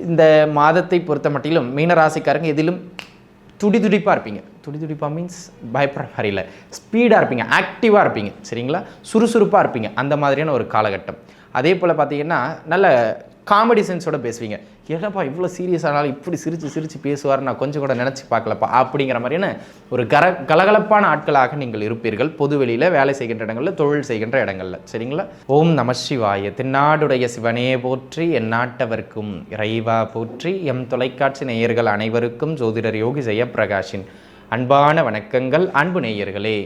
இந்த மாதத்தை பொறுத்த மட்டிலும் மீனராசிக்காரங்க எதிலும் துடிதுடிப்பாக இருப்பீங்க. துடிதுடிப்பாக மீன்ஸ் பயப்படுற மாதிரி இல்லை. ஸ்பீடாக இருப்பீங்க. ஆக்டிவாக இருப்பீங்க. சரிங்களா? சுறுசுறுப்பாக இருப்பீங்க. அந்த மாதிரியான ஒரு காலகட்டம். அதே போல் பார்த்தீங்கன்னா நல்ல காமெடி சென்ஸோட பேசுவீங்க. என்னப்பா இவ்வளோ சீரியஸ் ஆனாலும் இப்படி சிரித்து சிரித்து பேசுவார் நான் கொஞ்சம் கூட நினச்சி பார்க்கலப்பா அப்படிங்கிற மாதிரியான ஒரு கர கலகலப்பான ஆட்களாக நீங்கள் இருப்பீர்கள் பொதுவெளியில் வேலை செய்கின்ற இடங்களில் தொழில் செய்கின்ற இடங்களில். சரிங்களா? ஓம் நம சிவாய. தென்னாடுடைய சிவனே போற்றி என் நாட்டவர்க்கும் இறைவா போற்றி எம் தொலைக்காட்சி நேயர்கள் அனைவருக்கும் ஜோதிடர் யோகி ஜெயப்பிரகாஷின் அன்பான வணக்கங்கள். அன்பு நேயர்களே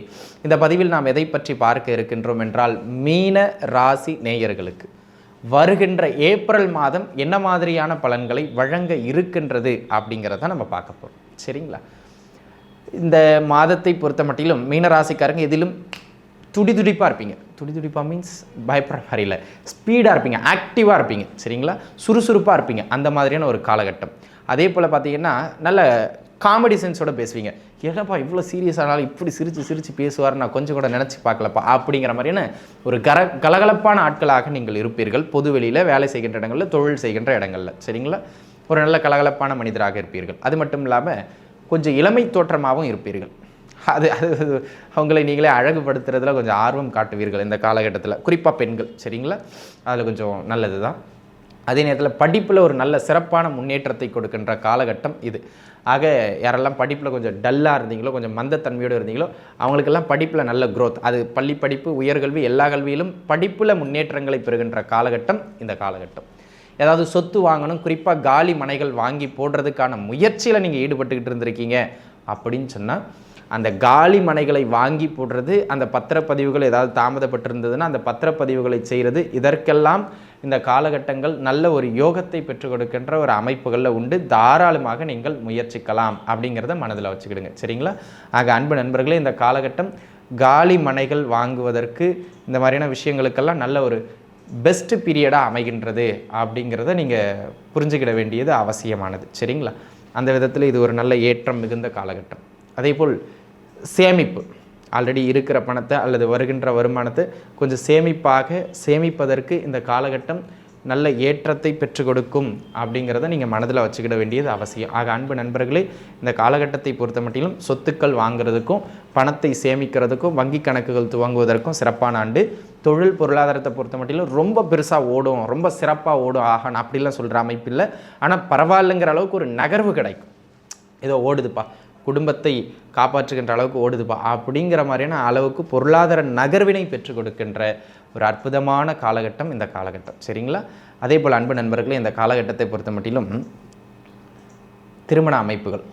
இந்த பதிவில் நாம் எதை பற்றி பார்க்க இருக்கின்றோம் என்றால் மீன ராசி நேயர்களுக்கு. வருகின்ற ஏப்ரல் மாதம் என்ன மாதிரியான பலன்களை வழங்க இருக்கின்றது அப்படிங்கிறத நம்ம பார்க்க போகிறோம் சரிங்களா? இந்த மாதத்தை பொறுத்த மட்டிலும் மீனராசிக்காரங்க எதிலும் துடிதுடிப்பாக இருப்பீங்க. துடிதுடிப்பாக மீன்ஸ் பயப்படுற மாதிரி இல்லை. ஸ்பீடாக இருப்பீங்க. ஆக்டிவாக இருப்பீங்க. சரிங்களா? சுறுசுறுப்பாக இருப்பீங்க. அந்த மாதிரியான ஒரு காலகட்டம். அதே போல் பார்த்தீங்கன்னா நல்ல காமெடி சென்ஸோட பேசுவீங்க. என்னப்பா இவ்வளோ சீரியஸ் ஆனாலும் இப்படி சிரித்து சிரித்து பேசுவார் நான் கொஞ்சம் கூட நினச்சி பார்க்கலப்பா அப்படிங்கிற மாதிரியான ஒரு கர கலகலப்பான ஆட்களாக நீங்கள் இருப்பீர்கள். பொதுவெளியில் வேலை செய்கின்ற இடங்களில் தொழில் செய்கின்ற இடங்களில். சரிங்களா? ஒரு நல்ல கலகலப்பான மனிதராக இருப்பீர்கள். அது மட்டும் இல்லாமல் கொஞ்சம் இளமை தோற்றமாகவும் இருப்பீர்கள். அது அது அது அவங்களை நீங்களே அழகுபடுத்துறதுல கொஞ்சம் ஆர்வம் காட்டுவீர்கள் இந்த காலகட்டத்தில். குறிப்பாக பெண்கள். சரிங்களா? அதில் கொஞ்சம் நல்லது தான் அதே நேரத்தில் படிப்பில் ஒரு நல்ல சிறப்பான முன்னேற்றத்தை கொடுக்கின்ற காலகட்டம் இது. ஆக யாரெல்லாம் படிப்பில் கொஞ்சம் டல்லாக இருந்தீங்களோ கொஞ்சம் மந்தத்தன்மையோடு இருந்தீங்களோ அவங்களுக்கெல்லாம் படிப்பில் நல்ல க்ரோத் அது பள்ளி படிப்பு உயர்கல்வி எல்லா கல்வியிலும் படிப்பில் முன்னேற்றங்களை பெறுகின்ற காலகட்டம் இந்த காலகட்டம். ஏதாவது சொத்து வாங்கணும் குறிப்பாக காலி மனைகள் வாங்கி போடுறதுக்கான முயற்சியில் நீங்கள் ஈடுபட்டுக்கிட்டு இருந்திருக்கீங்க அப்படின்னு சொன்னால் அந்த காலி மனைகளை வாங்கி போடுறது அந்த பத்திரப்பதிவுகள் ஏதாவது தாமதப்பட்டிருந்ததுன்னா அந்த பத்திரப்பதிவுகளை செய்கிறது இதற்கெல்லாம் இந்த காலகட்டங்கள் நல்ல ஒரு யோகத்தை பெற்றுக் கொடுக்கின்ற ஒரு அமைப்புகளில் உண்டு. தாராளமாக நீங்கள் முயற்சிக்கலாம் அப்படிங்கிறத மனதில் வச்சுக்கிடுங்க. சரிங்களா? ஆக அன்பு நண்பர்களே இந்த காலகட்டம் காலி மனைகள் வாங்குவதற்கு இந்த மாதிரியான விஷயங்களுக்கெல்லாம் நல்ல ஒரு பெஸ்ட்டு பீரியடாக அமைகின்றது அப்படிங்கிறத நீங்கள் புரிஞ்சுக்கிட வேண்டியது அவசியமானது. சரிங்களா? அந்த விதத்தில் இது ஒரு நல்ல ஏற்றம் மிகுந்த காலகட்டம். அதேபோல் சேமிப்பு. ஆல்ரெடி இருக்கிற பணத்தை அல்லது வருகின்ற வருமானத்தை கொஞ்சம் சேமிப்பாக சேமிப்பதற்கு இந்த காலகட்டம் நல்ல ஏற்றத்தை பெற்று கொடுக்கும் அப்படிங்கிறத நீங்கள் மனதில் வச்சுக்கிட வேண்டியது அவசியம். ஆக அன்பு நண்பர்களே இந்த காலகட்டத்தை பொறுத்த மட்டிலும் சொத்துக்கள் வாங்குறதுக்கும் பணத்தை சேமிக்கிறதுக்கும் வங்கி கணக்குகள் துவங்குவதற்கும் சிறப்பான ஆண்டு. தொழில் பொருளாதாரத்தை பொறுத்த மட்டிலும் ரொம்ப பெருசாக ஓடும் ரொம்ப சிறப்பாக ஓடும். ஆக நான் அப்படிலாம் சொல்கிற அமைப்பு இல்லை ஆனால் பரவாயில்லைங்கிற அளவுக்கு ஒரு நகர்வு கிடைக்கும். ஏதோ ஓடுதுப்பா. குடும்பத்தை காப்பாற்றுகின்ற அளவுக்கு ஓடுதுப்பா. அப்படிங்கிற மாதிரியான அளவுக்கு பொருளாதார நகர்வினை பெற்றுக் கொடுக்கின்ற ஒரு அற்புதமான காலகட்டம் இந்த காலகட்டம். சரிங்களா? அதே போல் அன்பு நண்பர்களே இந்த காலகட்டத்தை பொறுத்த மட்டிலும் திருமண அமைப்புகள்.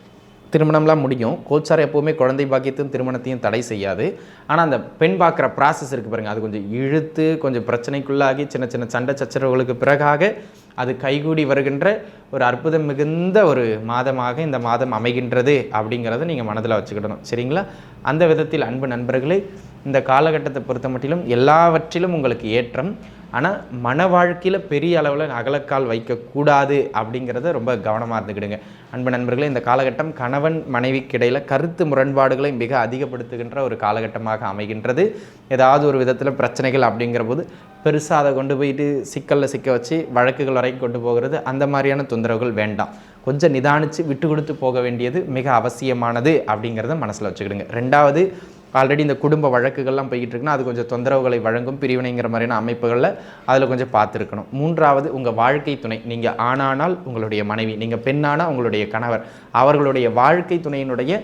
திருமணம்லாம் முடியும். கோச்சார் எப்போவுமே குழந்தை பாக்கியத்தையும் திருமணத்தையும் தடை செய்யாது. ஆனால் அந்த பெண் பார்க்குற ப்ராசஸ் இருக்குது பாருங்கள் அது கொஞ்சம் இழுத்து கொஞ்சம் பிரச்சனைக்குள்ளாகி சின்ன சின்ன சண்டை சச்சரவுகளுக்கு பிறகாக அது கைகூடி வருகின்ற ஒரு அற்புதம் மிகுந்த ஒரு மாதமாக இந்த மாதம் அமைகின்றது அப்படிங்கிறத நீங்கள் மனதில் வச்சுக்கிடணும். சரிங்களா? அந்த விதத்தில் அன்பு நண்பர்களே இந்த காலகட்டத்தை பொறுத்த மட்டிலும் எல்லாவற்றிலும் உங்களுக்கு ஏற்றம் ஆனால் மன வாழ்க்கையில் பெரிய அளவில் அகலக்கால் வைக்கக்கூடாது அப்படிங்கிறத ரொம்ப கவனமாக இருந்துக்கிடுங்க. அன்பு நண்பர்களே இந்த காலகட்டம் கணவன் மனைவிக்கு இடையில் கருத்து முரண்பாடுகளை மிக அதிகப்படுத்துகின்ற ஒரு காலகட்டமாக அமைகின்றது. ஏதாவது ஒரு விதத்தில் பிரச்சனைகள் அப்படிங்கிற போது பெருசாக அதை கொண்டு போயிட்டு சிக்கலில் சிக்க வச்சு வழக்குகள் வரைக்கும் கொண்டு போகிறது அந்த மாதிரியான தொந்தரவுகள் வேண்டாம். கொஞ்சம் நிதானித்து விட்டு கொடுத்து போக வேண்டியது மிக அவசியமானது அப்படிங்கிறத மனசில் வச்சுக்கிடுங்க. ரெண்டாவது ஆல்ரெடி இந்த குடும்ப வழக்குகள்லாம் போய்கிட்டு இருக்குன்னா அது கொஞ்சம் தொந்தரவுகளை வழங்கும் பிரிவினைங்கிற மாதிரியான அமைப்புகளில் அதில் கொஞ்சம் பார்த்துருக்கணும். மூன்றாவது உங்கள் வாழ்க்கை துணை. நீங்கள் ஆணானால் உங்களுடைய மனைவி நீங்கள் பெண்ணானால் உங்களுடைய கணவர். அவர்களுடைய வாழ்க்கை துணையினுடைய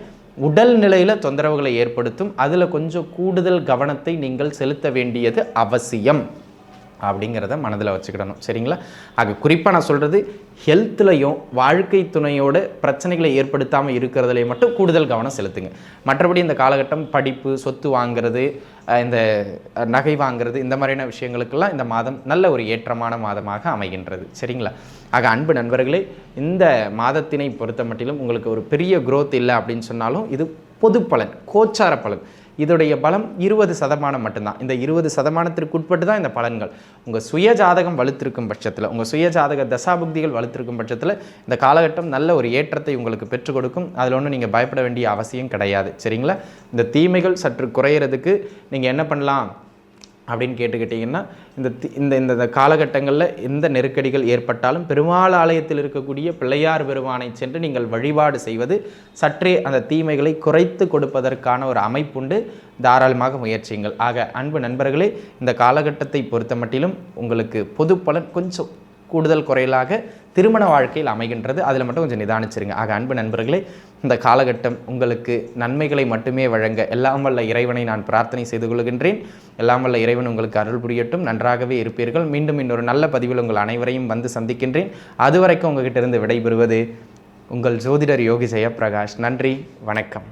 உடல் நிலையில் தொந்தரவுகளை ஏற்படுத்தும். அதில் கொஞ்சம் கூடுதல் கவனத்தை நீங்கள் செலுத்த வேண்டியது அவசியம். அப்படிங்கிறத மனதில் வச்சுக்கிடணும். சரிங்களா? ஆக குறிப்பாக நான் சொல்கிறது ஹெல்த்துலையும் வாழ்க்கை துணையோட பிரச்சனைகளை ஏற்படுத்தாமல் இருக்கிறதுலையும் மட்டும் கூடுதல் கவனம் செலுத்துங்க. மற்றபடி இந்த காலகட்டம் படிப்பு சொத்து வாங்குறது இந்த நகை வாங்குறது இந்த மாதிரியான விஷயங்களுக்கெல்லாம் இந்த மாதம் நல்ல ஒரு ஏற்றமான மாதமாக அமைகின்றது. சரிங்களா? ஆக அன்பு நண்பர்களே இந்த மாதத்தினை பொறுத்த மட்டிலும் உங்களுக்கு ஒரு பெரிய குரோத் இல்லை அப்படின்னு சொன்னாலும் இது பொது பலன் கோச்சார பலன். இதோடைய பலம் இருபது சதமானம் மட்டும்தான். இந்த இருபது சதமானத்திற்கு உட்பட்டு தான் இந்த பலன்கள். உங்கள் சுய ஜாதகம் வலுத்திருக்கும் பட்சத்தில் உங்கள் சுய ஜாதக தசாபுக்திகள் வலுத்திருக்கும் பட்சத்தில் இந்த காலகட்டம் நல்ல ஒரு ஏற்றத்தை உங்களுக்கு பெற்றுக் கொடுக்கும். அதில் ஒன்றும் நீங்கள் பயப்பட வேண்டிய அவசியம் கிடையாது. சரிங்களா? இந்த தீமைகள் சற்று குறையிறதுக்கு நீங்கள் என்ன பண்ணலாம்? அப்படின்னு கேட்டுக்கிட்டிங்கன்னா இந்த தி- இந்த இந்த இந்த காலகட்டங்களில் எந்த நெருக்கடிகள் ஏற்பட்டாலும் பெருமாள் ஆலயத்தில் இருக்கக்கூடிய பிள்ளையார் பெருமானை சென்று நீங்கள் வழிபாடு செய்வது சற்றே அந்த தீமைகளை குறைத்து கொடுப்பதற்கான ஒரு அமைப்புண்டு. தாராளமாக முயற்சியுங்கள். ஆக அன்பு நண்பர்களே இந்த காலகட்டத்தை பொறுத்த மட்டிலும் உங்களுக்கு பொது பலன் கொஞ்சம் கூடுதல் குறையலாக திருமண வாழ்க்கையில் அமைகின்றது. அதில் மட்டும் கொஞ்சம் நிதானிச்சிருங்க. ஆக அன்பு நண்பர்களே இந்த காலகட்டம் உங்களுக்கு நன்மைகளை மட்டுமே வழங்க எல்லாம் வல்ல இறைவனை நான் பிரார்த்தனை செய்து கொள்கின்றேன். எல்லாம் வல்ல இறைவன் உங்களுக்கு அருள் புரியட்டும். நன்றாகவே இருப்பீர்கள். மீண்டும் இன்னொரு நல்ல பதிவில் உங்கள் அனைவரையும் வந்து சந்திக்கின்றேன். அதுவரைக்கும் உங்ககிட்ட இருந்து விடைபெறுவது உங்கள் ஜோதிடர் யோகி ஜெயபிரகாஷ் நன்றி வணக்கம்.